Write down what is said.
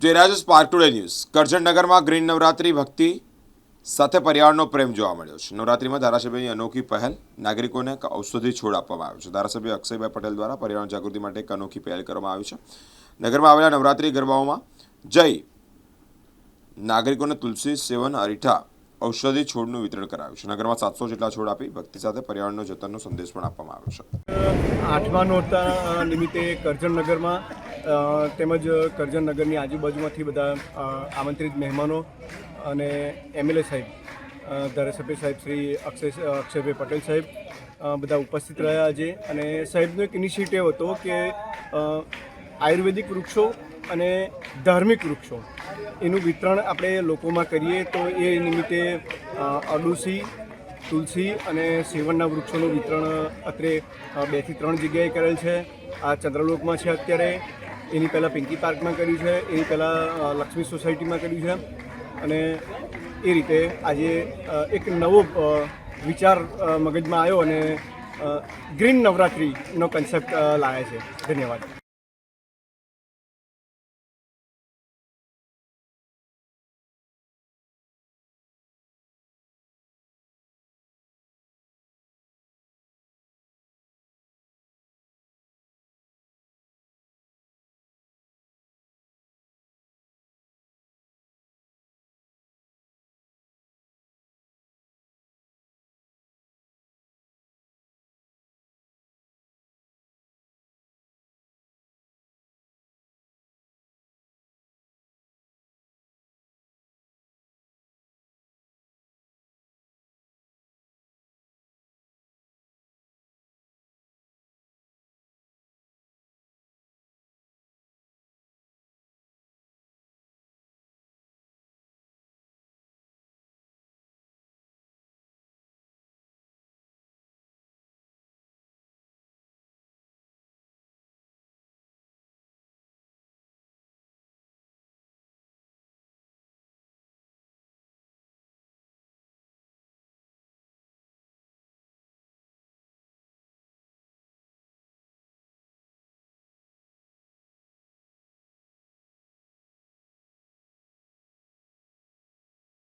જય spark park today news કરજણનગરમાં green Navratri ભક્તિ સાથે પર્યાવરણનો પ્રેમ જોવા મળ્યો છે. નવરાત્રીમાં ધારાસભ્યની અનોખી પહેલ નાગરિકોને ઔષધિ છોડ આપવામાં આવ્યો છે. ધારાસભ્ય અક્ષયભાઈ પટેલ દ્વારા પર્યાવરણ જાગૃતિ માટે એક અનોખી પહેલ કરવામાં આવી છે. નગરમાં આવેલા નવરાત્રી ગરબાઓમાં જઈ નાગરિકોને તુલસી સેવન અરીઠા ઔષધિ છોડનું વિતરણ કરાયું છે. નગરમાં સાતસો જેટલા છોડ આપી ભક્તિ સાથે પર્યાવરણનો જતનનો સંદેશ પણ આપવામાં આવ્યો છે. આઠમા નોરતા નિમિત્તે કરજણનગરમાં અ, તેમજ કરજણનગરની આજુબાજુમાંથી બધા આમંત્રિત મહેમાનો અને એમએલએ સાહેબ ધારાસભ્ય સાહેબ શ્રી અક્ષય, અક્ષયભાઈ પટેલ સાહેબ બધા ઉપસ્થિત રહ્યા આજે. અને સાહેબનો એક ઇનિશિયેટિવ હતો કે આયુર્વેદિક વૃક્ષો અને ધાર્મિક વૃક્ષો એનું વિતરણ આપણે લોકોમાં કરીએ તો એ નિમિત્તે અડુસી, તુલસી અને સેવનના વૃક્ષોનું વિતરણ અત્રે બેથી ત્રણ જગ્યાએ કરેલ છે. આ ચંદ્રલોકમાં છે અત્યારે. એની પહેલાં પિંકી પાર્કમાં કર્યું છે, એની પહેલાં લક્ષ્મી સોસાયટીમાં કર્યું છે અને એ રીતે આજે એક નવો વિચાર મગજમાં આવ્યો અને ગ્રીન નવરાત્રિનો કન્સેપ્ટ લાવ્યા છે. ધન્યવાદ.